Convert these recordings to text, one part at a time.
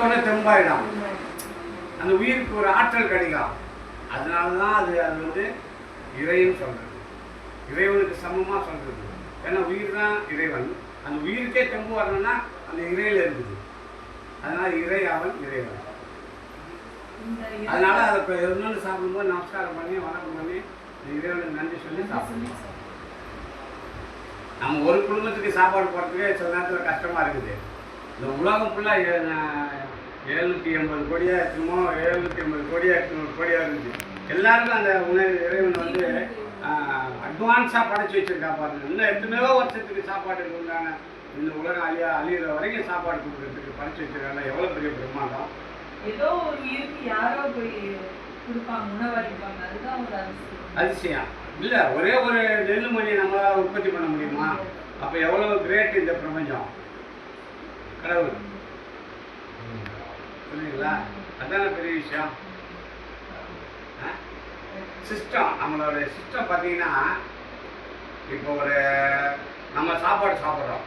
தெம்பாயிடும். அந்த உயிருக்கு ஒரு ஆற்றல் கிடைக்கும். அதனால தான் அது அது வந்து இறைன்னு சொல்றது. இறைவனுக்கு சமமாக சொல்றது. ஏன்னா உயிர் தான் இறைவன். அந்த உயிருக்கே தெம்பு வரணும்னா அந்த இறையில இருக்குது. அதனால இறை அவன் இறைவன். அதனால அதை எதுனாலும் சாப்பிடும்போது நமஸ்காரம் பண்ணி வணக்கம் பண்ணி இறைவனுக்கு நன்றி சொல்லி சாப்பிடணும். நம்ம ஒரு குடும்பத்துக்கு சாப்பாடு போடுறதுக்கே சில நேரத்தில் கஷ்டமாக இருக்குது. இந்த உலகம் ஃபுல்லாக எழுநூற்றி எண்பது கோடியாக இருக்குமோ எழுநூற்றி எண்பது கோடியாக எட்நூறு கோடியாக இருக்குது எல்லாருக்கும் அந்த உணவு இறைவன் வந்து அட்வான்ஸாக படைச்சி வச்சிருக்கா பாருங்க. இன்னும் எத்தனையோ வருஷத்துக்கு சாப்பாட்டுக்கு உண்டான இந்த உலகம் அழியா அழியிற வரைக்கும் சாப்பாடு கொடுக்கறதுக்கு படைச்சி வச்சிருக்காங்க. எவ்வளோ பெரிய பிரம்மாண்டம். ஏதோ ஒரு உயிருக்கு யாரோ போய் கொடுப்பாங்க உணவளிப்பாங்க அதுதான் ஒரு அதிசயம். அதிசயம். இல்லை ஒரே ஒரு நெல்லுமணி நம்மளால் உற்பத்தி பண்ண முடியுமா? அப்போ எவ்வளோ கிரேட் இந்த பிரபஞ்சம். கடவுள். புரியுங்களா அதுதானே பெரிய விஷயம். சிஸ்டம் நம்மளோட சிஸ்டம் பார்த்தீங்கன்னா இப்போ ஒரு நம்ம சாப்பாடு சாப்பிட்றோம்.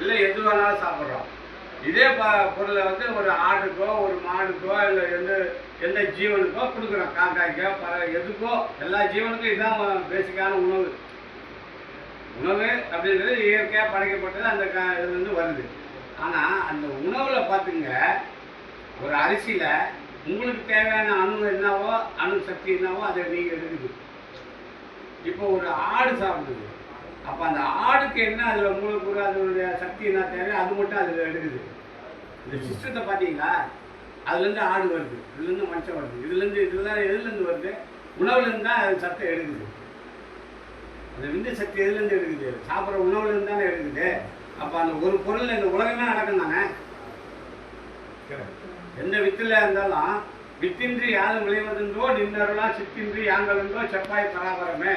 இல்லை எது வேணாலும் சாப்பிட்றோம். இதே ப பொருளை வந்து ஒரு ஆடுக்கோ ஒரு மாடுக்கோ இல்லை எந்த எந்த ஜீவனுக்கோ கொடுக்குறோம். காக்காய்க்கோ பறவை எதுக்கோ எல்லா ஜீவனுக்கும் இதுதான் பேசிக்கான உணவு. உணவு அப்படின்றது இயற்கையாக படைக்கப்பட்டது அந்த க இதுலேருந்து வருது. ஆனால் அந்த உணவில் பார்த்துங்க ஒரு அரிசியில் உங்களுக்கு தேவையான அணு என்னவோ அணு சக்தி என்னவோ அதை நீங்கள் எடுக்குது. இப்போ ஒரு ஆடு சாப்பிடுது. அப்போ அந்த ஆடுக்கு என்ன அதில் மூலக்கூறு அதனுடைய சக்தி என்ன தேவை? அது மட்டும் அதில் எடுக்குது. இந்த சிஸ்டத்தை பார்த்தீங்களா அதுலேருந்து ஆடு வருது. இதுலேருந்து மனுஷன் வருது. இதுலேருந்து இதெல்லாம் எதுலேருந்து வருது? உணவுலேருந்து தான் அது சத்தை எடுக்குது. அந்த விந்து சக்தி எதுலேருந்து எடுக்குது? சாப்பிட்ற உணவுலேருந்து தானே எடுக்குது. அப்போ அந்த ஒரு பொருள் இந்த உலகமே நடக்கும் தானே? எந்த வித்துல இருந்தாலும் வித்தின்றி யாரும் விளைவதென்றோ நின்றருளா சித்தின்றி யாங்களுந்தோ செப்பாய் பராபரமே.